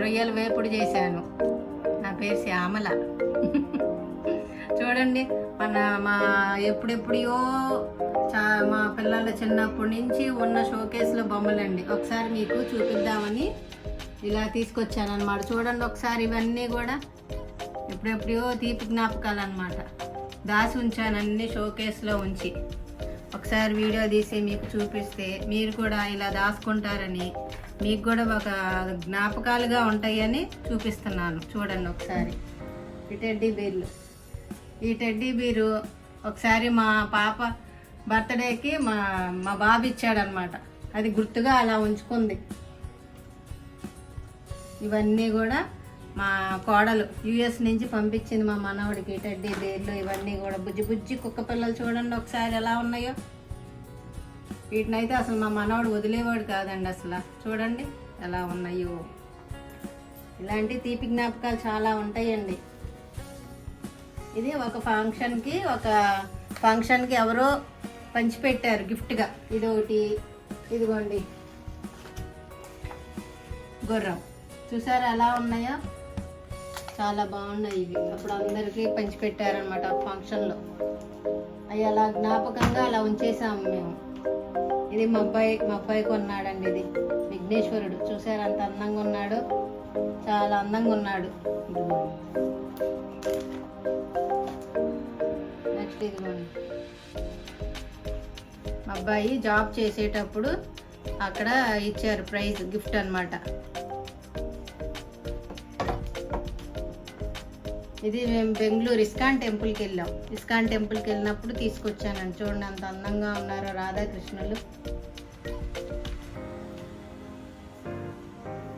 రొయ్యలు వేపుడు చేశాను. నా పేరు శ్యామల. చూడండి మన మా ఎప్పుడెప్పుడో చా మా పిల్లల చిన్నప్పటి నుంచి ఉన్న షోకేస్లో బొమ్మలండి. ఒకసారి మీకు చూపిద్దామని ఇలా తీసుకొచ్చాను అనమాట చూడండి ఒకసారి ఇవన్నీ కూడా ఎప్పుడెప్పుడో తీపి జ్ఞాపకాలు అనమాట దాసి ఉంచాను అన్ని షోకేస్లో ఉంచి. ఒకసారి వీడియో తీసి మీకు చూపిస్తే మీరు కూడా ఇలా దాచుకుంటారని మీకు కూడా ఒక జ్ఞాపకాలుగా ఉంటాయని చూపిస్తున్నాను. చూడండి ఒకసారి. ఈ టెడ్డీ బీర్లు. ఈ టెడ్డీ బీరు ఒకసారి మా పాప బర్త్డేకి మా మా బాబు ఇచ్చాడనమాట అది గుర్తుగా అలా ఉంచుకుంది. ఇవన్నీ కూడా మా కోడలు యుఎస్ నుంచి పంపించింది మా మనవడికి టెడ్డీ బేర్లు. ఇవన్నీ కూడా బుజ్జి బుజ్జి కుక్క పిల్లలు చూడండి ఒకసారి ఎలా ఉన్నాయో. వీటినైతే అసలు మా మనవాడు వదిలేవాడు కాదండి అసలు. చూడండి ఎలా ఉన్నాయో. ఇలాంటి తీపి జ్ఞాపకాలు చాలా ఉంటాయండి. ఇది ఒక ఫంక్షన్కి ఒక ఫంక్షన్కి ఎవరో పంచిపెట్టారు గిఫ్ట్గా. ఇది ఒకటి ఇదిగోండి. గుర్రం. చూసారా ఎలా ఉన్నాయో? చాలా బాగున్నాయి ఇవి. అప్పుడు అందరికీ పంచిపెట్టారనమాట ఫంక్షన్లో. అవి అలా జ్ఞాపకంగా అలా ఉంచేసాము మేము. ఇది మా అబ్బాయి మా అబ్బాయి కొన్నాడండి ఇది. విఘ్నేశ్వరుడు. చూసారు అంత అందంగా ఉన్నాడు. చాలా అందంగా ఉన్నాడు. నెక్స్ట్ ఇదిగోండి. మా అబ్బాయి జాబ్ చేసేటప్పుడు అక్కడ ఇచ్చారు ప్రైజ్ గిఫ్ట్ అన్నమాట. ఇది మేము బెంగళూరు ఇస్కాన్ టెంపుల్కి వెళ్ళాం. ఇస్కాన్ టెంపుల్కి వెళ్ళినప్పుడు తీసుకొచ్చానండి. చూడండి అంత అందంగా ఉన్నారు రాధాకృష్ణులు.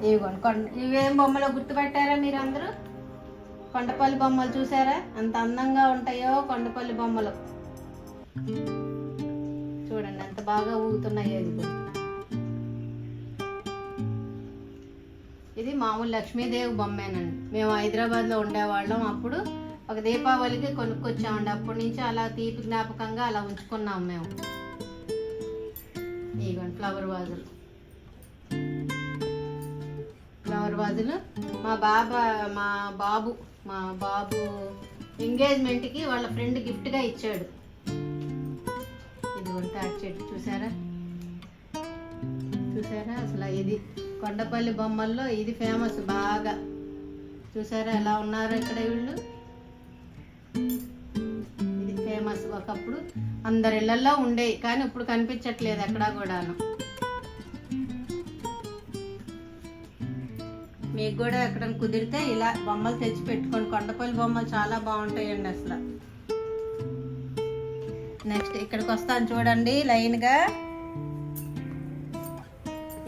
ఇవి కొండ ఇవేం బొమ్మలో గుర్తుపెట్టారా మీరు అందరూ కొండపల్లి బొమ్మలు చూసారా? అంత అందంగా ఉంటాయో కొండపల్లి బొమ్మలు. చూడండి ఎంత బాగా ఊగుతున్నాయో ఇది ఇది మామూలు లక్ష్మీదేవి బొమ్మేనండి. మేము హైదరాబాద్లో ఉండేవాళ్ళం అప్పుడు. ఒక దీపావళికి కొనుక్కొచ్చామండి. అప్పటి నుంచి అలా తీపి జ్ఞాపకంగా అలా ఉంచుకున్నాం మేము. ఇదిగోండి ఫ్లవర్ వాజులు. ఫ్లవర్ మా బాబా మా బాబు మా బాబు ఎంగేజ్మెంట్కి వాళ్ళ ఫ్రెండ్ గిఫ్ట్గా ఇచ్చాడు. ఇది తాటి చెట్టు చూసారా? చూసారా? అసలు ఇది కొండపల్లి బొమ్మల్లో ఇది ఫేమస్ బాగా. చూసారా ఎలా ఉన్నారు ఇక్కడ వీళ్ళు? ఇది ఫేమస్ ఒకప్పుడు అందరి ఇళ్ళలో ఉండేవి కానీ ఇప్పుడు కనిపించట్లేదు ఎక్కడా కూడాను. మీకు కూడా ఎక్కడైనా కుదిరితే ఇలా బొమ్మలు తెచ్చి పెట్టుకోండి. కొండపల్లి బొమ్మలు చాలా బాగుంటాయండి అసలు. నెక్స్ట్ ఇక్కడికి వస్తాను చూడండి లైన్గా.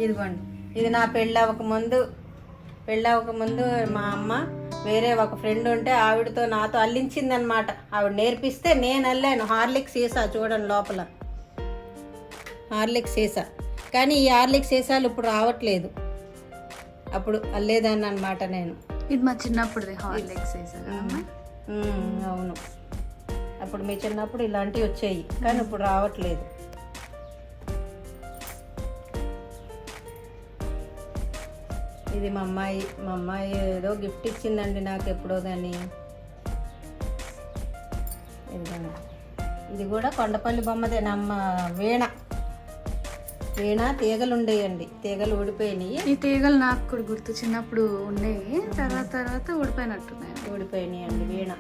ఇదిగోండి. ఇది నా పెళ్ళి అవ్వక ముందు పెళ్ళి అవ్వక ముందు మా అమ్మ వేరే ఒక ఫ్రెండ్ ఉంటే ఆవిడతో నాతో అల్లించింది అనమాట ఆవిడ నేర్పిస్తే నేను అల్లాను. హార్లిక్స్ సీసా చూడండి లోపల. హార్లిక్స్ సీసా. కానీ ఈ హార్లిక్స్ సీసాలు ఇప్పుడు రావట్లేదు. అప్పుడు అల్లేదాన్ని అనమాట నేను. ఇది మా చిన్నప్పుడు అవును. అప్పుడు మీ చిన్నప్పుడు ఇలాంటివి వచ్చాయి కానీ ఇప్పుడు రావట్లేదు. ఇది మా అమ్మాయి మా అమ్మాయి ఏదో గిఫ్ట్ ఇచ్చిందండి నాకు ఎప్పుడో ఇదిగోండి. ఇది కూడా కొండపల్లి బొమ్మదే నమ్మ వీణ. వీణ తీగలు ఉండేయండి తీగలు ఊడిపోయినాయి. ఈ తీగలు నాకు కూడా గుర్తు చిన్నప్పుడు ఉండేవి. తర్వాత తర్వాత ఊడిపోయినట్టున్నాయి. ఊడిపోయినాయి అండి వీణ.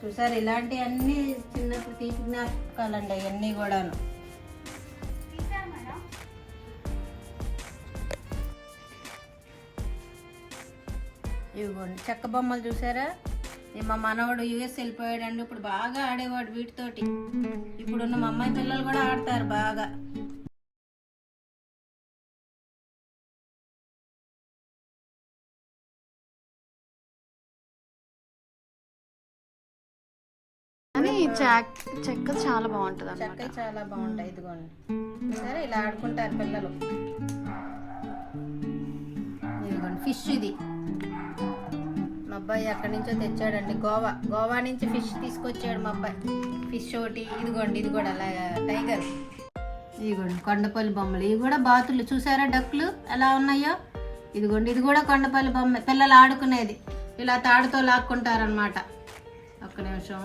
చూసారు ఇలాంటి అన్ని చిన్నప్పుడు తీపి జ్ఞాపకాలండి అవన్నీ కూడాను. ఇవిగోండి చెక్క బొమ్మలు చూసారా? మా మనవాడు యుఎస్ వెళ్ళిపోయాడండి ఇప్పుడు బాగా ఆడేవాడు వీటితోటి. ఇప్పుడున్న మా అమ్మాయి పిల్లలు కూడా ఆడతారు బాగా. కానీ చెక్క చాలా బాగుంటుంది చెక్క చాలా బాగుంటాయి ఇదిగోండి. సరే ఇలా ఆడుకుంటారు పిల్లలు. ఇదిగోండి ఫిష్ ఇది. మా అబ్బాయి అక్కడి నుంచో తెచ్చాడండి. గోవా గోవా నుంచి ఫిష్ తీసుకొచ్చాడు మా అబ్బాయి. ఫిష్ ఒకటి ఇదిగోండి ఇది కూడా అలా టైగర్. ఇదిగోండి కొండపల్లి బొమ్మలు. ఇవి కూడా బాతులు. చూసారా డక్కులు ఎలా ఉన్నాయో? ఇదిగోండి ఇది కూడా కొండపల్లి బొమ్మ. పిల్లలు ఆడుకునేది. ఇలా తాడుతో లాక్కుంటారనమాట ఒక్క నిమిషం.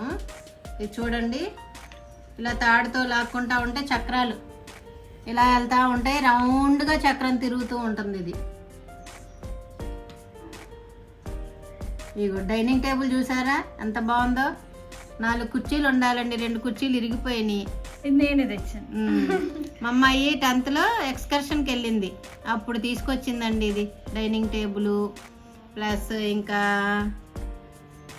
ఇది చూడండి. ఇలా తాడుతో లాక్కుంటా ఉంటే చక్రాలు. ఇలా వెళ్తా ఉంటే రౌండ్గా చక్రం తిరుగుతూ ఉంటుంది ఇది. ఇగో డైనింగ్ టేబుల్ చూసారా? ఎంత బాగుందో. నాలుగు కుర్చీలు ఉండాలండి. రెండు కుర్చీలు ఇరిగిపోయినాయి. నేనే తెచ్చాను. మా అమ్మాయి టెన్త్లో ఎక్స్కర్షన్కి వెళ్ళింది. అప్పుడు తీసుకొచ్చిందండి ఇది డైనింగ్ టేబుల్. ప్లస్ ఇంకా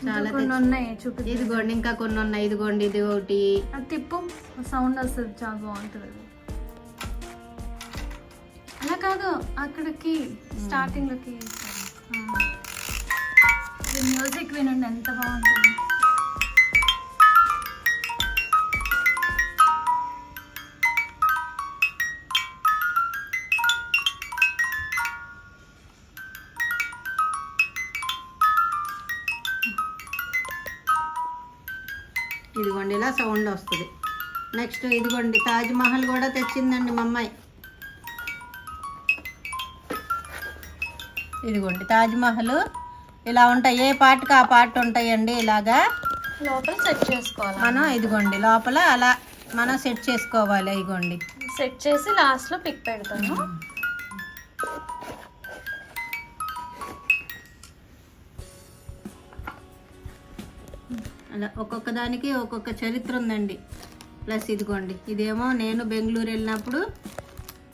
చాలా కొన్ని ఉన్నాయి చూపి ఇదిగోండి ఇంకా కొన్ని ఉన్నాయి ఇదిగోండి ఇది ఒకటి తిప్పు. సౌండ్ వస్తుంది చాలా బాగుంటుంది. అలా కాదు అక్కడికి స్టార్టింగ్లోకి మ్యూజిక్ వినండి ఎంత బాగుంటుంది. సౌండ్ వస్తుంది. నెక్స్ట్ ఇదిగోండి తాజ్ మహల్ కూడా తెచ్చిందండి మా అమ్మాయి. ఇదిగోండి తాజ్ మహల్. ఇలా ఉంటాయి ఏ పార్ట్కి ఆ పార్ట్ ఉంటాయండి ఇలాగా? లోపల సెట్ చేసుకోవాలి? మనం ఇదిగోండి లోపల అలా మనం సెట్ చేసుకోవాలి ఇదిగోండి. సెట్ చేసి లాస్ట్లో పిక్ పెడతాను. అలా ఒక్కొక్క దానికి ఒక్కొక్క చరిత్ర ఉందండి. ప్లస్ ఇదిగోండి ఇదేమో నేను బెంగళూరు వెళ్ళినప్పుడు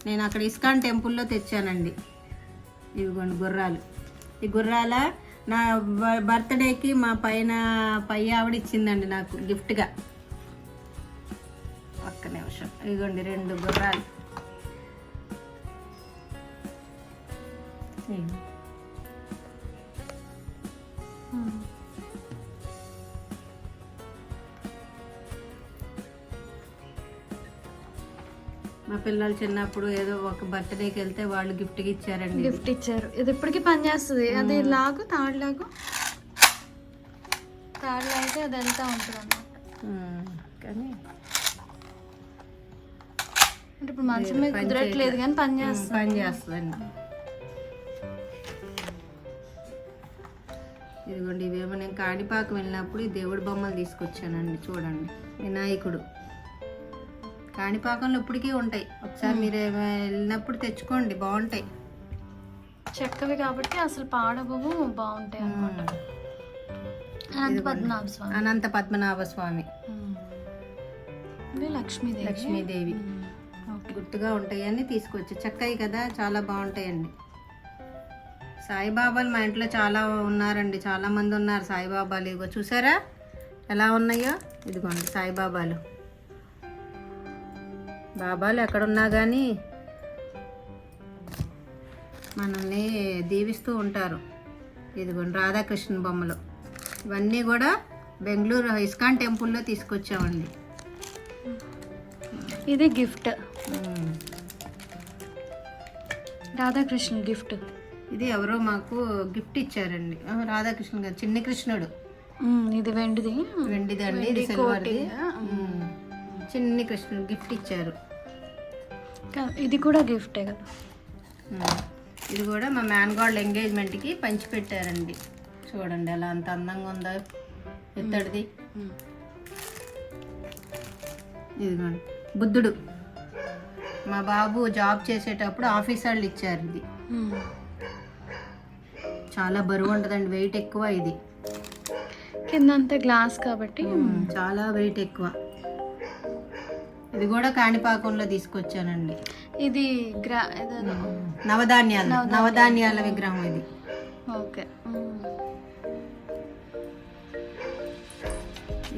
నేను అక్కడ ఇస్కాన్ టెంపుల్లో తెచ్చానండి. ఇదిగోండి గుర్రాలు. ఈ గుర్రాల నా బ- బర్త్డేకి మా పైన పై ఆవిడ ఇచ్చిందండి నాకు గిఫ్ట్గా. ఒక్క నిమిషం. ఇదిగోండి రెండు గుర్రాలు. ఇదిగో. మా పిల్లలు చిన్నప్పుడు ఏదో ఒక బర్త్డేకి వెళ్తే వాళ్ళు గిఫ్ట్గా ఇచ్చారండి. గిఫ్ట్ ఇచ్చారు. ఇది ఇప్పటికీ పనిచేస్తుంది. అది లాగు తాడు లాగు తాడు లాగితే అది వెళ్తా ఉంటుంది అన్నమాట కానీ అంటే ఇప్పుడు మంచం మీద కుదరట్లేదు కానీ పని చేస్తుంది పని చేస్తుందండి ఇదిగోండి ఇవేమో నేను కాణిపాకం వెళ్ళినప్పుడు ఈ దేవుడి బొమ్మలు తీసుకొచ్చానండి. చూడండి వినాయకుడు. కాణిపాకంలో ఇప్పటికీ ఉంటాయి. ఒకసారి మీరు వెళ్ళినప్పుడు తెచ్చుకోండి బాగుంటాయి. చెక్కవి కాబట్టి అసలు పాడబోవు బాగుంటాయి అనంత పద్మనాభ స్వామి అనంత పద్మనాభ స్వామి లక్ష్మీదేవి. లక్ష్మీదేవి. గుర్తుగా ఉంటాయని తీసుకొచ్చి. చక్కయి కదా చాలా బాగుంటాయండి. సాయిబాబాలు మా ఇంట్లో చాలా ఉన్నారండి. చాలా మంది ఉన్నారు సాయిబాబాలు. ఇదిగో చూసారా? ఎలా ఉన్నాయో? ఇదిగోండి సాయిబాబాలు. బాబాలు ఎక్కడున్నా కానీ మనల్ని దీవిస్తూ ఉంటారు. ఇదిగోండి రాధాకృష్ణ బొమ్మలు. ఇవన్నీ కూడా బెంగళూరు ఇస్కాన్ టెంపుల్లో తీసుకొచ్చామండి. ఇది గిఫ్ట్. రాధాకృష్ణ గిఫ్ట్. ఇది ఎవరో మాకు గిఫ్ట్ ఇచ్చారండి. రాధాకృష్ణ గారు చిన్ని కృష్ణుడు. ఇది వెండిది. వెండిదండి ఇది సిల్వర్ది. చిన్ని కృష్ణుడు గిఫ్ట్ ఇచ్చారు. ఇది కూడా గిఫ్టే కదా. ఇది కూడా మా మ్యాన్గాడ్ ఎంగేజ్మెంట్కి పంచి పెట్టారండి చూడండి ఎలా అంత అందంగా ఉందో. ఎత్తడిది ఇదిగోండి బుద్ధుడు. మా బాబు జాబ్ చేసేటప్పుడు ఆఫీస్ వాళ్ళు ఇచ్చారు ఇది. చాలా బరువు ఉంటుందండి వెయిట్ ఎక్కువ ఇది. కిందంతా గ్లాస్ కాబట్టి. చాలా వెయిట్ ఎక్కువ. ఇది కూడా కాణిపాకంలో తీసుకొచ్చానండి. ఇది గ్రా నవధాన్యాలు నవధాన్యాల. విగ్రహం ఇది. ఓకే.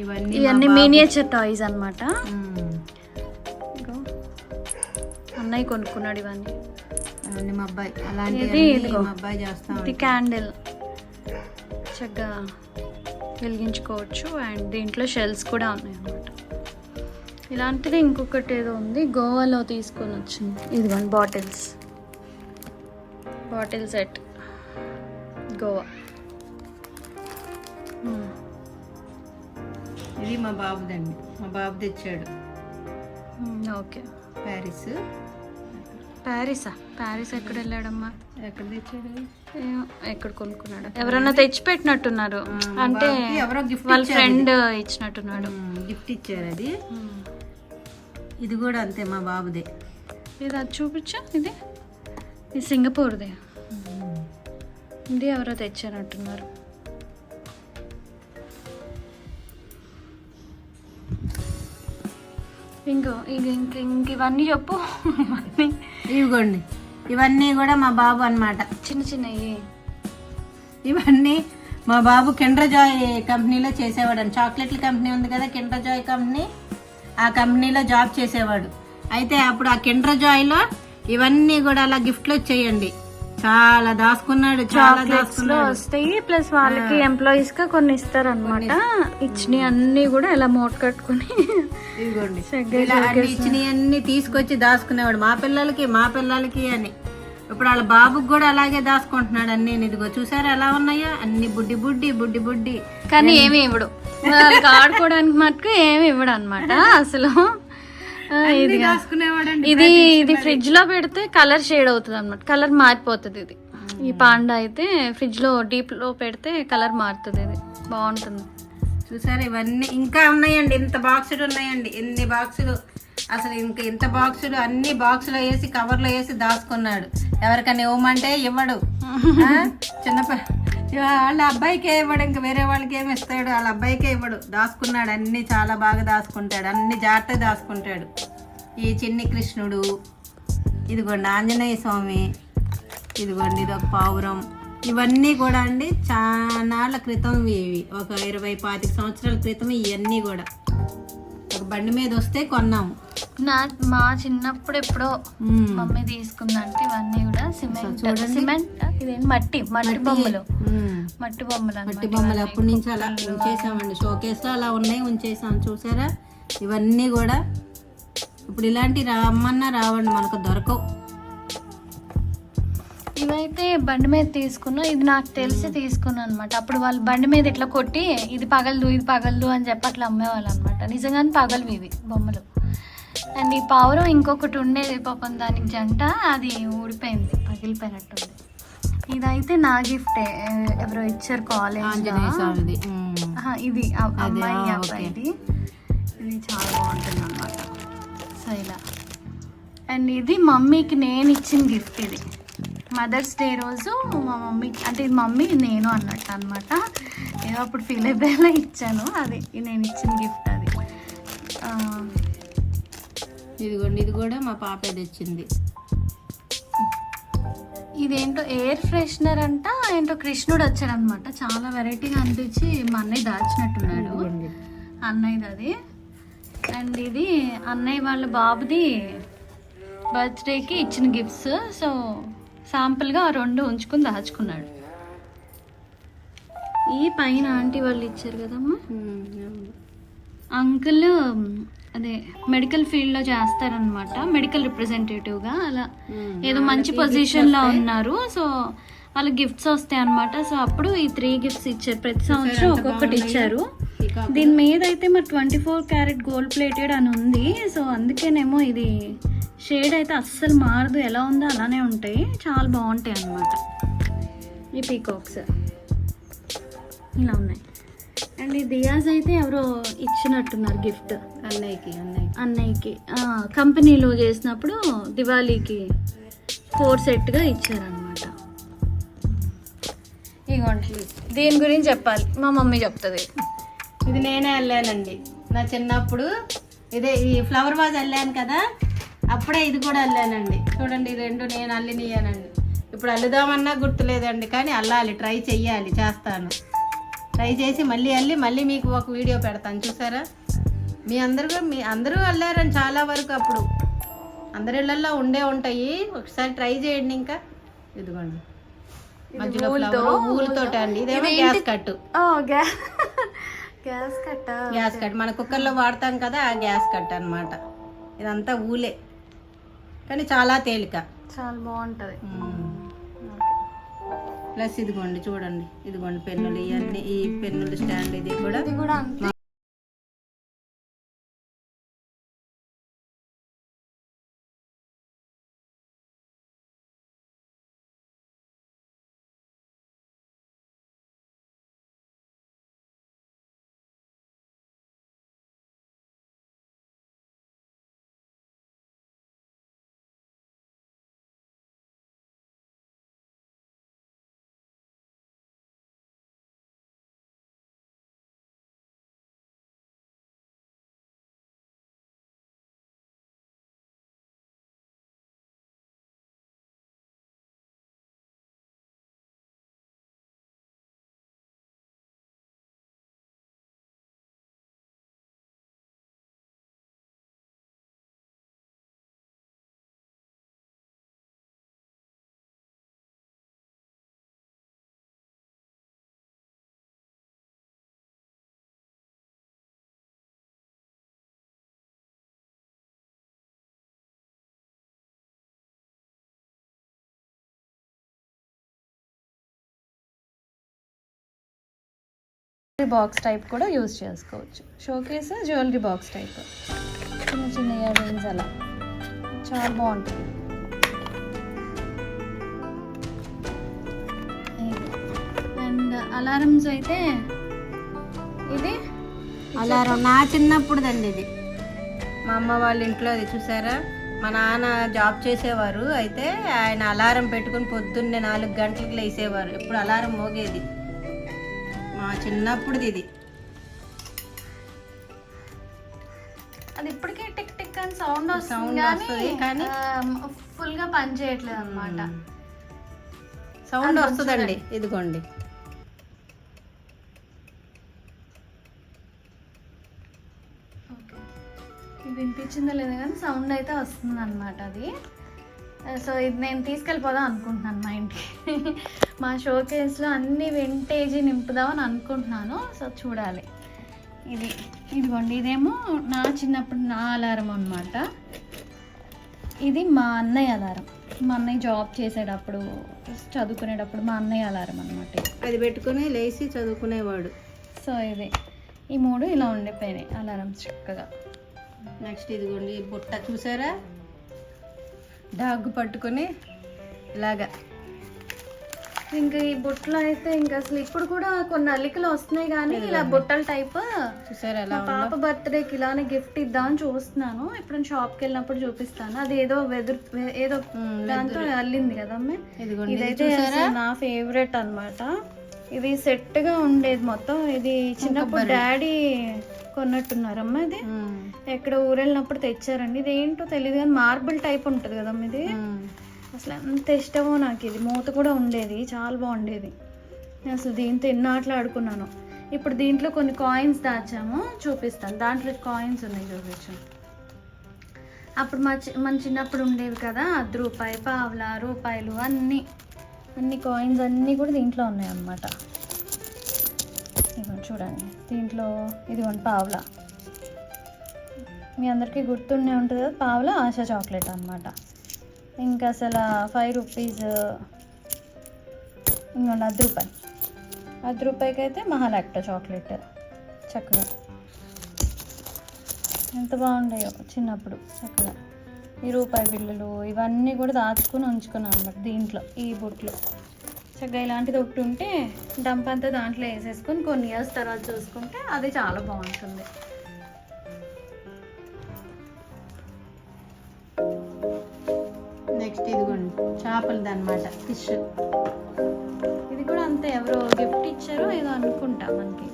ఇవన్నీ ఇవన్నీ మీనియేచర్ టాయ్స్ అన్నమాట. ఇగో. అన్నయ్య కొనుక్కున్నాడు ఇవన్నీ. అవన్నీ మా అబ్బాయి అలాంటి. మా అబ్బాయి చేస్తా ఇది క్యాండిల్ చక్కగా వెలిగించుకోవచ్చు. అండ్ దీంట్లో షెల్స్ కూడా ఉన్నాయి అన్నమాట. ఇలాంటిది ఇంకొకటి ఏదో ఉంది గోవాలో తీసుకొని వచ్చింది. ఇదిగోండి బాటిల్స్. Bottle set. గోవా. ఇది మా బాబుదండి. మా బాబు తెచ్చాడు. ఓకే. ప్యారిస్. ప్యారిసా? ప్యారిస్ ఎక్కడ వెళ్ళాడమ్మా? ఎక్కడ తెచ్చాడు? ఎక్కడ కొనుక్కున్నాడు? ఎవరన్నా తెచ్చి పెట్టినట్టున్నారు అంటే బాబుకి ఎవరో గిఫ్ట్ వాళ్ళ ఫ్రెండ్ ఇచ్చినట్టున్నాడు. గిఫ్ట్ ఇచ్చారు అది. ఇది కూడా అంతే మా బాబుదే. ఇది అది చూపించు ఇది? ఇది సింగపూర్దే. ఇది ఎవరో తెచ్చానట్టున్నారు. ఇంకో ఇంక ఇంక ఇంక ఇవన్నీ చెప్పు. ఇవన్నీ. ఇవిగోండి ఇవన్నీ కూడా మా బాబు అన్నమాట. చిన్న చిన్నవి. ఇవన్నీ మా బాబు కిండర్ జాయ్ కంపెనీలో చేసేవాడు. చాక్లెట్ల కంపెనీ ఉంది కదా కిండర్ జాయ్ కంపెనీ. ఆ కంపెనీలో జాబ్ చేసేవాడు. అయితే అప్పుడు ఆ కిండర్ జాయ్లో ఇవన్నీ కూడా అలా గిఫ్ట్లు వచ్చేయండి. చాలా దాచుకున్నాడు చాలా లో దాచుకున్నాడు. వస్తాయి ప్లస్ వాళ్ళకి ఎంప్లాయీస్గా కొన్ని ఇస్తారు. అనమాట ఇచ్చినవి అన్ని కూడా ఇలా మూట కట్టుకుని ఇదిగోండి. ఇచ్చినవి అన్ని తీసుకొచ్చి దాచుకునేవాడు. మా పిల్లలకి మా పిల్లలకి అని. ఇప్పుడు వాళ్ళ బాబుకి కూడా అలాగే దాచుకుంటున్నాడు అన్ని. ఇదిగో చూసారా ఎలా ఉన్నాయో? అన్ని బుడ్డి బుడ్డి బుడ్డి బుడ్డి. కానీ ఏమి ఇవ్వడు. వాళ్ళకి ఆడుకోవడానికి మటుకు ఏమి ఇవ్వడు అనమాట అసలు. ఇది ఇది ఇది ఫ్రిడ్జ్లో పెడితే కలర్ షేడ్ అవుతుంది అనమాట కలర్ మారిపోతుంది ఇది. ఈ పాండా అయితే ఫ్రిడ్జ్లో డీప్లో పెడితే కలర్ మారుతుంది ఇది. బాగుంటుంది. చూసారా ఇవన్నీ ఇంకా ఉన్నాయండి. ఇంత బాక్సులు ఉన్నాయండి. ఎన్ని బాక్సులు అసలు ఇంకా ఇంత బాక్సులు అన్ని బాక్సులో వేసి కవర్లో వేసి దాచుకున్నాడు. ఎవరికైనా ఇవ్వమంటే ఇవ్వడు. ఆ? చిన్న వాళ్ళ అబ్బాయికే ఇవ్వడు ఇంక వేరే వాళ్ళకి ఏమి ఇస్తాడు? వాళ్ళ అబ్బాయికే ఇవ్వడు. దాచుకున్నాడు అన్ని చాలా బాగా దాచుకుంటాడు. అన్ని జాగ్రత్తగా దాచుకుంటాడు. ఈ చిన్ని కృష్ణుడు ఇదిగోండి ఆంజనేయ స్వామి ఇదిగోండి ఇది ఒక పావురం. ఇవన్నీ కూడా అండి చానాళ్ళ క్రితం ఇవి. ఒక ఇరవై పాతిక సంవత్సరాల క్రితం ఇవన్నీ కూడా. ఒక బండి మీద వస్తే కొన్నాము. నా మా చిన్నప్పుడు ఎప్పుడో మ్మ్. మమ్మీ తీసుకుందంటే ఇవన్నీ కూడా సిమెంట్ సిమెంట్ ఇదేంటి మట్టి మట్టి బొమ్మలు. మ్మ్. మట్టి బొమ్మలు మట్టి బొమ్మలు అప్పటి నుంచి అలా ఉంచేసామండి. షోకేస్లో అలా ఉన్నాయి ఉంచేసాం. చూసారా? ఇవన్నీ కూడా ఇప్పుడు ఇలాంటి రమ్మన్నా రావండి మనకు దొరకవు. ఇవైతే బండి మీద తీసుకున్నా ఇది నాకు తెలిసి తీసుకున్నాను అనమాట. అప్పుడు వాళ్ళు బండి మీద ఇట్లా కొట్టి ఇది పగలదు ఇది పగలదు అని చెప్పి అట్లా అమ్మేవాళ్ళు అనమాట. నిజంగానే పగలవి ఇవి బొమ్మలు. అండ్ ఈ పావురం ఇంకొకటి ఉండేది పాపం దానికి జంట. అది ఊడిపోయింది పగిలిపోయినట్టుంది. ఇదైతే నా గిఫ్టే. ఎవరో ఇచ్చారు కాలేజ్. ఇది అమ్మాయి ఆ, అబ్బాయిది. ఇది చాలా బాగుంటుంది అనమాట సో ఇలా. అండ్ ఇది మమ్మీకి నేను ఇచ్చిన గిఫ్ట్ ఇది. మదర్స్ డే రోజు మా మమ్మీకి అంటే ఇది మమ్మీ నేను అన్నట్టు అనమాట ఏదో అప్పుడు ఫీల్ అయిపోయేలా ఇచ్చాను అది నేను ఇచ్చిన గిఫ్ట్ అది. ఇదిగోండి ఇది కూడా మా పాపే తెచ్చింది. ఇదేంటో ఎయిర్ ఫ్రెషనర్ అంట ఏంటో కృష్ణుడు వచ్చాడు అనమాట చాలా వెరైటీగా అనిపించి మా అన్నయ్య దాచినట్టున్నాడు. అన్నయ్యది అది. అండ్ ఇది అన్నయ్య వాళ్ళ బాబుది బర్త్డేకి ఇచ్చిన గిఫ్ట్స్ సో శాంపుల్గా ఆ రెండు ఉంచుకుని దాచుకున్నాడు. ఈ పైన ఆంటీ వాళ్ళు ఇచ్చారు కదమ్మా? మ్మ్. అంకుల్ అదే మెడికల్ ఫీల్డ్లో చేస్తారనమాట మెడికల్ రిప్రజెంటేటివ్గా అలా మ్మ్. ఏదో మంచి పొజిషన్లో ఉన్నారు. సో వాళ్ళకి గిఫ్ట్స్ వస్తాయి అనమాట సో అప్పుడు ఈ త్రీ గిఫ్ట్స్ ఇచ్చారు. ప్రతి సంవత్సరం ఒక్కొక్కటి ఇచ్చారు. దీని మీద అయితే మరి twenty four carat gold plated అని ఉంది. సో అందుకేనేమో ఇది షేడ్ అయితే అస్సలు మారదు. ఎలా ఉందో అలానే ఉంటాయి. చాలా బాగుంటాయి అన్నమాట. ఈ పీకాక్స్ ఇలా ఉన్నాయి. అండ్ ఈ దియాస్ అయితే ఎవరో ఇచ్చినట్టున్నారు గిఫ్ట్. అన్నయ్యకి అన్నయ్యకి. కంపెనీలో చేసినప్పుడు దివాళీకి ఫోర్ సెట్గా ఇచ్చారనమాట ఇగోండి దీని గురించి చెప్పాలి. మా మమ్మీ చెప్తుంది. ఇది నేనే వెళ్ళానండి నా చిన్నప్పుడు ఇదే ఈ ఫ్లవర్ వాజ్ వెళ్ళాను కదా అప్పుడే ఇది కూడా వెళ్ళానండి చూడండి రెండు నేను అల్లినియానండి. ఇప్పుడు అల్లుదామన్నా గుర్తులేదండి కానీ అల్లాలి ట్రై చెయ్యాలి చేస్తాను. ట్రై చేసి మళ్ళీ అల్లి మళ్ళీ మీకు ఒక వీడియో పెడతాను. చూసారా? మీ అందరూ మీ అందరూ అల్లారని చాలా వరకు అప్పుడు. అందరి ఇళ్ళల్లో ఉండే ఉంటాయి. ఒకసారి ట్రై చేయండి ఇంకా. ఇదిగోండి. మధ్యలో అండి. ఇదేమో గ్యాస్ కట్టు గ్యాస్ కట్ట గ్యాస్ కట్ మన కుక్కర్లో వాడతాం కదా ఆ గ్యాస్ కట్ అన్నమాట. ఇదంతా ఊలే. కానీ చాలా తేలిక. చాలా బాగుంటుంది. ప్లస్ ఇదిగోండి చూడండి ఇదిగోండి పెన్నులు ఇవన్నీ ఈ పెన్నులు స్టాండ్ ఇది కూడా బాక్స్ టైప్ కూడా యూజ్ చేసుకోవచ్చు. షోకేస్ జ్యువెలరీ బాక్స్ టైప్ చిన్న చిన్న ఇయర్ రింగ్స్ అలా. చాలా బాగుంటుంది. అండ్ అలారమ్స్ అయితే ఇది అలారం. నా చిన్నప్పుడు దండి ఇది. మా అమ్మ వాళ్ళ ఇంట్లో అది చూసారా? మా నాన్న జాబ్ చేసేవారు. అయితే ఆయన అలారం పెట్టుకుని పొద్దున్నే నాలుగు గంటలకు లేసేవారు. ఎప్పుడు అలారం మోగేది. మా చిన్నప్పుడుది ఇది. అది ఇప్పటికే టిక్ టిక్ అని సౌండ్ వస్తుంది కానీ ఫుల్గా పని చేయట్లేదు అనమాట సౌండ్ వస్తుందండి ఇదిగోండి. ఇది వినిపించిందో లేదో కానీ సౌండ్ అయితే వస్తుంది అనమాట అది. సో ఇది నేను తీసుకెళ్ళిపోదాం అనుకుంటున్నాను మా ఇంటికి. మా షోకేస్లో అన్ని వింటేజ్ నింపుదామని అనుకుంటున్నాను. సో చూడాలి. ఇది ఇదిగోండి ఇదేమో నా చిన్నప్పుడు నా అలారం అనమాట ఇది మా అన్నయ్య అలారం. మా అన్నయ్య జాబ్ చేసేటప్పుడు చదువుకునేటప్పుడు మా అన్నయ్య అలారం అనమాట అది పెట్టుకుని లేచి చదువుకునేవాడు. సో ఇది. ఈ మూడు ఇలా ఉండిపోయినాయి అలారమ్స్ చక్కగా. నెక్స్ట్ ఇదిగోండి బుట్ట చూసారా? డాగ్ పట్టుకొని ఇలాగా. ఇంకా ఈ బుట్టలు అయితే ఇంకా అసలు ఇప్పుడు కూడా కొన్ని అల్లికలు వస్తున్నాయి కానీ ఇలా బుట్టల టైప్ చూసారా పాప బర్త్డేకి ఇలానే గిఫ్ట్ ఇద్దామని చూస్తున్నాను. ఇప్పుడు షాప్కి వెళ్ళినప్పుడు చూపిస్తాను. అది ఏదో వెదురు ఏదో దాంతో అల్లింది కదమ్మ ఇదైతే నా ఫేవరెట్ అన్నమాట. ఇది సెట్గా ఉండేది మొత్తం. ఇది చిన్నప్పుడు డాడీ కొన్నట్టున్నారమ్మ ఇది. ఎక్కడ ఊరెళ్ళినప్పుడు తెచ్చారండి. ఇది ఏంటో తెలియదు కానీ మార్బుల్ టైప్ ఉంటుంది కదమ్మ ఇది. అసలు ఎంత ఇష్టమో నాకు ఇది. మూత కూడా ఉండేది. చాలా బాగుండేది. నేను అసలు దీంతో ఎన్నో ఆటలు ఆడుకున్నాను. ఇప్పుడు దీంట్లో కొన్ని కాయిన్స్ దాచాము. చూపిస్తాను. దాంట్లో కాయిన్స్ ఉన్నాయి చూపించు. అప్పుడు మా చి- మన చిన్నప్పుడు ఉండేవి కదా. అర్ధ రూపాయి పావుల రూపాయలు అన్నీ. అన్ని కాయిన్స్ అన్నీ కూడా దీంట్లో ఉన్నాయి అన్నమాట ఇదిగోండి చూడండి. దీంట్లో ఇదిగోండి పావులా. మీ అందరికీ గుర్తుండే ఉంటుంది కదా పావుల ఆశా చాక్లెట్ అన్నమాట. ఇంకా అసలు ఫైవ్ రూపీస్ ఇంకోండి అర్ధ రూపాయి. అర్ధ రూపాయికి అయితే మహాలాక్టో చాక్లెట్ చక్కగా. ఎంత బాగుండేయో చిన్నప్పుడు చక్కగా. ఈ రూపాయి బిళ్ళలు ఇవన్నీ కూడా దాచుకుని ఉంచుకున్నాను అనమాట దీంట్లో ఈ బుట్లో. చక్కగా ఇలాంటిది ఒకటి ఉంటే డంప్ అంతా దాంట్లో వేసేసుకొని కొన్ని ఇయర్స్ తర్వాత చూసుకుంటే అది చాలా బాగుంటుంది. చేపలది అనమాట ఫిష్. ఇది కూడా అంతే ఎవరో గిఫ్ట్ ఇచ్చారో ఏదో అనుకుంటా మనకి.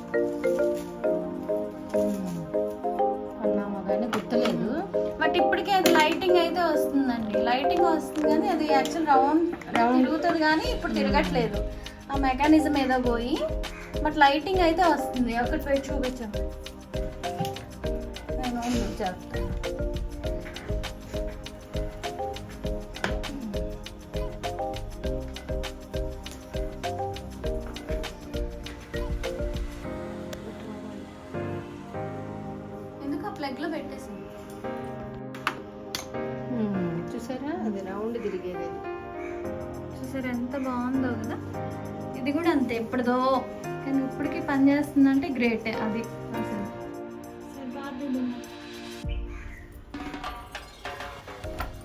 కొన్నామో కానీ గుర్తులేదు. బట్ ఇప్పటికే అది లైటింగ్ అయితే వస్తుందండి. లైటింగ్ వస్తుంది కానీ అది యాక్చువల్ రౌండ్ తిరుగుతుంది కానీ ఇప్పుడు తిరగట్లేదు. ఆ మెకానిజం ఏదో పోయి బట్ లైటింగ్ అయితే వస్తుంది. ఒకటి పోయి చూపించాము నేను చెప్తాను గ్రేటే అది. అసలు.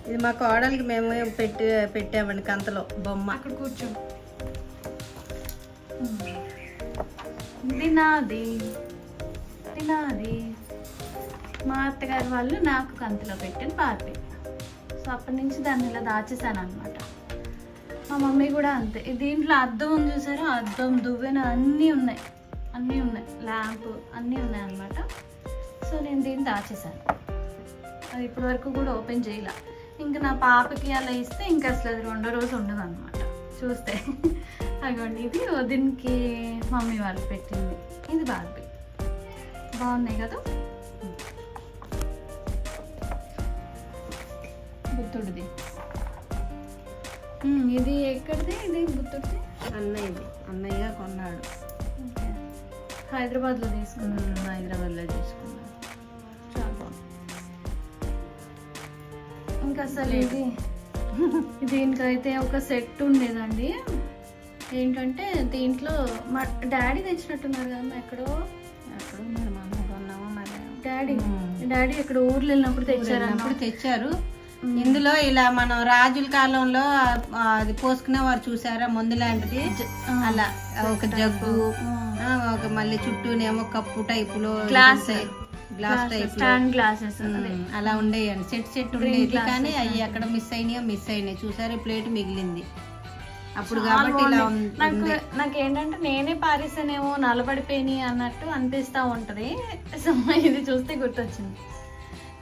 ఇది మా కోడలికి మేము పెట్టి పెట్టామండి కంతలో బొమ్మ. అక్కడ కూర్చో. ఇది నాది ఇది నాది. మా అత్తగారి వాళ్ళు నాకు కంతిలో పెట్టిన పార్టీ సో అప్పటి నుంచి దాన్ని ఇలా దాచేసాను అనమాట మా మమ్మీ కూడా అంతే. దీంట్లో అద్దం ఉంది చూసారా? అద్దం దువ్వెన అన్నీ ఉన్నాయి. అన్నీ ఉన్నాయి. ల్యాంప్ అన్నీ ఉన్నాయి అనమాట సో నేను దీన్ని దాచేసాను అది ఇప్పటి వరకు కూడా ఓపెన్ చేయలే. ఇంకా నా పాపకి అలా ఇస్తే ఇంకా అసలు అది రెండో రోజు ఉండదు అనమాట చూస్తే. అదిగోండి ఇది దీనికి మమ్మీ వాళ్ళు పెట్టింది. ఇది బార్బీ. బాగున్నాయి కదా? బుద్ధుడిది ఇది ఎక్కడిది? ఇది బుద్ధుడిది అన్నయ్యది. అన్నయ్య కొన్నాడు. హైదరాబాద్లో తీసుకున్నాను. హైదరాబాద్లో చాలా. బాగుంది ఇంకా అసలు ఇది? దీనికైతే ఒక సెట్ ఉండేదండి. ఏంటంటే దీంట్లో మా డాడీ తెచ్చినట్టున్నారు కదా ఎక్కడో? ఎక్కడ మరి మనం కొన్నామో మరి డాడీ. డాడీ ఇక్కడ ఊర్లో వెళ్ళినప్పుడు తెచ్చారు తెచ్చారు. ఇందులో ఇలా మనం రాజుల కాలంలో అది పోసుకునేవారు చూసారా? మందు లాంటిది. అలా ఒక జగ్గు. ఒక మళ్ళీ చుట్టూనేమో కప్పు టైపులో Glass. Glass type stand glasses అలా ఉండేయండి సెట్ సెట్ ఉండేది కానీ అవి ఎక్కడ మిస్ అయినాయో మిస్ అయినాయి. చూసారు? ప్లేట్ మిగిలింది. అప్పుడు కాబట్టి ఇలా నాకు నాకు ఏంటంటే నేనే పారేసానేమో నలబడిపోయినాయి అన్నట్టు అనిపిస్తూ ఉంటుంది. సో ఇది చూస్తే గుర్తొచ్చింది.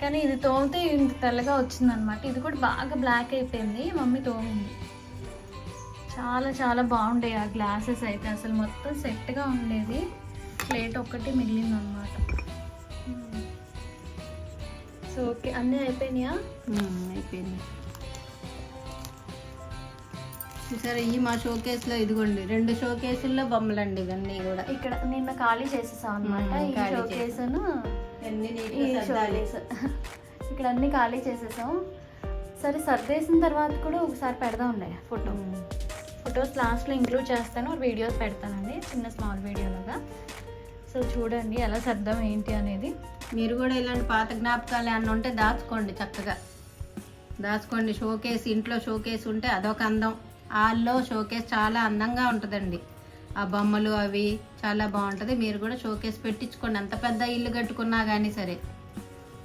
కానీ ఇది తోమితే ఇంత తెల్లగా వచ్చింది అనమాట ఇది కూడా బాగా బ్లాక్ అయిపోయింది. మమ్మీ తోమింది. చాలా చాలా బాగుంటాయి ఆ గ్లాసెస్ అయితే. అసలు మొత్తం సెట్గా ఉండేది. ప్లేట్ ఒక్కటి మిగిలింది అనమాట సో ఓకే అన్నీ అయిపోయినాయా? ఉమ్, అయిపోయింది. చూసారా ఈ మా షోకేస్లో ఇదిగోండి. రెండు షోకేసుల్లో బొమ్మలండి ఇవన్నీ కూడా. ఇక్కడ నిన్న ఖాళీ చేసేసాం అనమాట మ్మ్, ఈ సర్దాలి షోకేస్. ఇక్కడ అన్ని ఖాళీ చేసేసాం. సరే సర్దేసిన తర్వాత కూడా ఒకసారి పెడదాంలే ఫోటో. ఫొటోస్ లాస్ట్లో ఇంక్లూడ్ చేస్తాను వీడియోస్ పెడతానండి చిన్న స్మాల్ వీడియోలాగా సో చూడండి ఎలా సర్దం ఏంటి అనేది. మీరు కూడా ఇలాంటి పాత జ్ఞాపకాలు ఏమన్నా ఉంటే దాచుకోండి చక్కగా. దాచుకోండి షోకేస్ ఇంట్లో షోకేస్ ఉంటే అదొక అందం. హాల్లో షోకేస్ చాలా అందంగా ఉంటుందండి. ఆ బొమ్మలు అవి చాలా బాగుంటుంది. మీరు కూడా షోకేస్ పెట్టించుకోండి. ఎంత పెద్ద ఇల్లు కట్టుకున్నా కానీ సరే.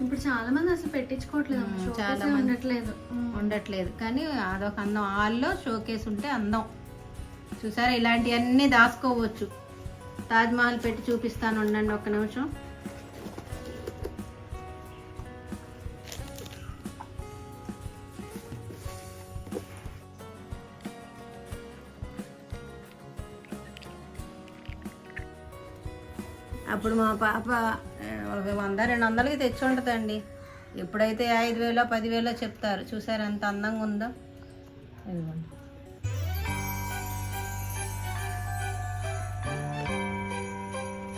ఇప్పుడు చాలా మంది అసలు పెట్టించుకోవట్లేదు చాలా. ఉండట్లేదు. ఉండట్లేదు. కానీ అదొక అందం. హాల్లో షోకేస్ ఉంటే అందం. చూసారా? ఇలాంటివన్నీ దాచుకోవచ్చు. తాజ్మహల్ పెట్టి చూపిస్తాను ఉండండి ఒక్క నిమిషం. అప్పుడు మా పాప ఒక వంద రెండు వందలకి తెచ్చి ఉంటుందండి ఎప్పుడైతే ఐదు వేలో పదివేలో చెప్తారు. చూసారు ఎంత అందంగా ఉందో? ఇదిగోండి.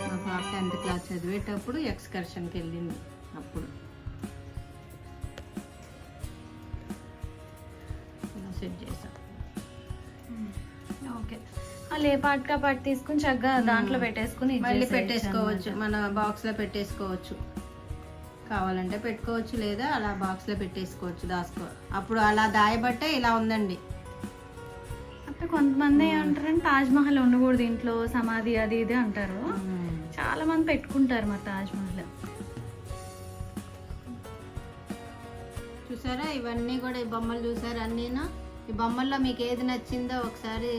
మా పాప టెన్త్ క్లాస్ చదివేటప్పుడు ఎక్స్కర్షన్కి వెళ్ళింది అప్పుడు. వాళ్ళు ఏ పాటుగా పాటు తీసుకుని చక్కగా దాంట్లో పెట్టేసుకుని మళ్ళీ పెట్టేసుకోవచ్చు. మన బాక్స్లో పెట్టేసుకోవచ్చు. కావాలంటే పెట్టుకోవచ్చు లేదా అలా బాక్స్లో పెట్టేసుకోవచ్చు దాసుకో అప్పుడు అలా దాయబట్టే ఇలా ఉందండి. అంటే కొంతమంది ఏమంటారంటే తాజ్ మహల్ ఉండకూడదు ఇంట్లో సమాధి అది ఇది అంటారు. చాలా మంది పెట్టుకుంటారు మరి తాజ్ మహల్. చూసారా? ఇవన్నీ కూడా ఈ బొమ్మలు చూసారా అన్నీనా? ఈ బొమ్మల్లో మీకు ఏది నచ్చిందో ఒకసారి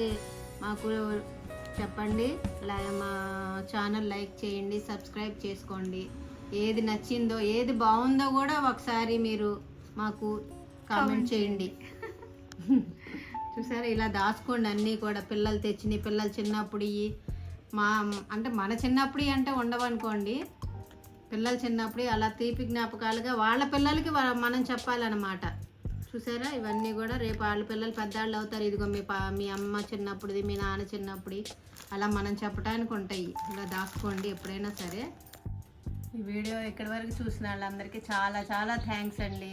మాకు చెప్పండి మా ఛానల్ లైక్ చేయండి సబ్స్క్రైబ్ చేసుకోండి. ఏది నచ్చిందో ఏది బాగుందో కూడా ఒకసారి మీరు మాకు కామెంట్ చేయండి. చూసారా ఇలా దాచుకోండి అన్నీ కూడా. పిల్లలు తెచ్చినాయి పిల్లలు చిన్నప్పుడు మా అంటే మన చిన్నప్పుడు అంటే ఉండవనుకోండి. పిల్లలు చిన్నప్పుడు అలా తీపి జ్ఞాపకాలుగా వాళ్ళ పిల్లలకి మనం చెప్పాలన్నమాట. చూసారా? ఇవన్నీ కూడా రేపు వాళ్ళ పిల్లలు పెద్దవాళ్ళు అవుతారు. ఇదిగో మీ పా మీ అమ్మ చిన్నప్పుడుది మీ నాన్న చిన్నప్పుడు. అలా మనం చెప్పడానికి ఉంటాయి. ఇలా దాచుకోండి ఎప్పుడైనా సరే. ఈ వీడియో ఇక్కడి వరకు చూసిన వాళ్ళందరికీ చాలా చాలా థ్యాంక్స్ అండి.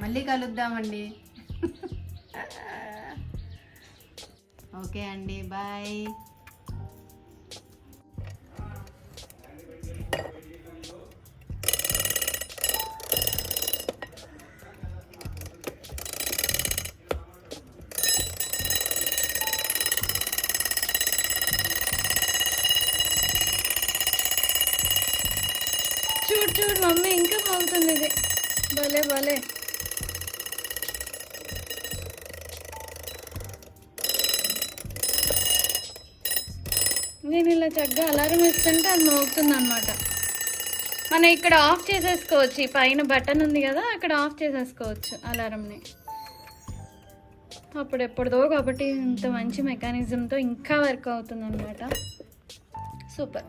మళ్ళీ కలుద్దామండి. ఓకే అండి. బాయ్. చూడు మమ్మీ ఇంకా బాగుతుంది ఇది భలే భలే. నేను ఇలా చక్కగా అలారం ఇస్తుంటే అది మోగుతుంది అనమాట మనం ఇక్కడ ఆఫ్ చేసేసుకోవచ్చు. ఈ పైన బటన్ ఉంది కదా అక్కడ ఆఫ్ చేసేసుకోవచ్చు అలారంని. అప్పుడు ఎప్పుడుదో కాబట్టి ఇంత మంచి మెకానిజంతో ఇంకా వర్క్ అవుతుంది అనమాట సూపర్.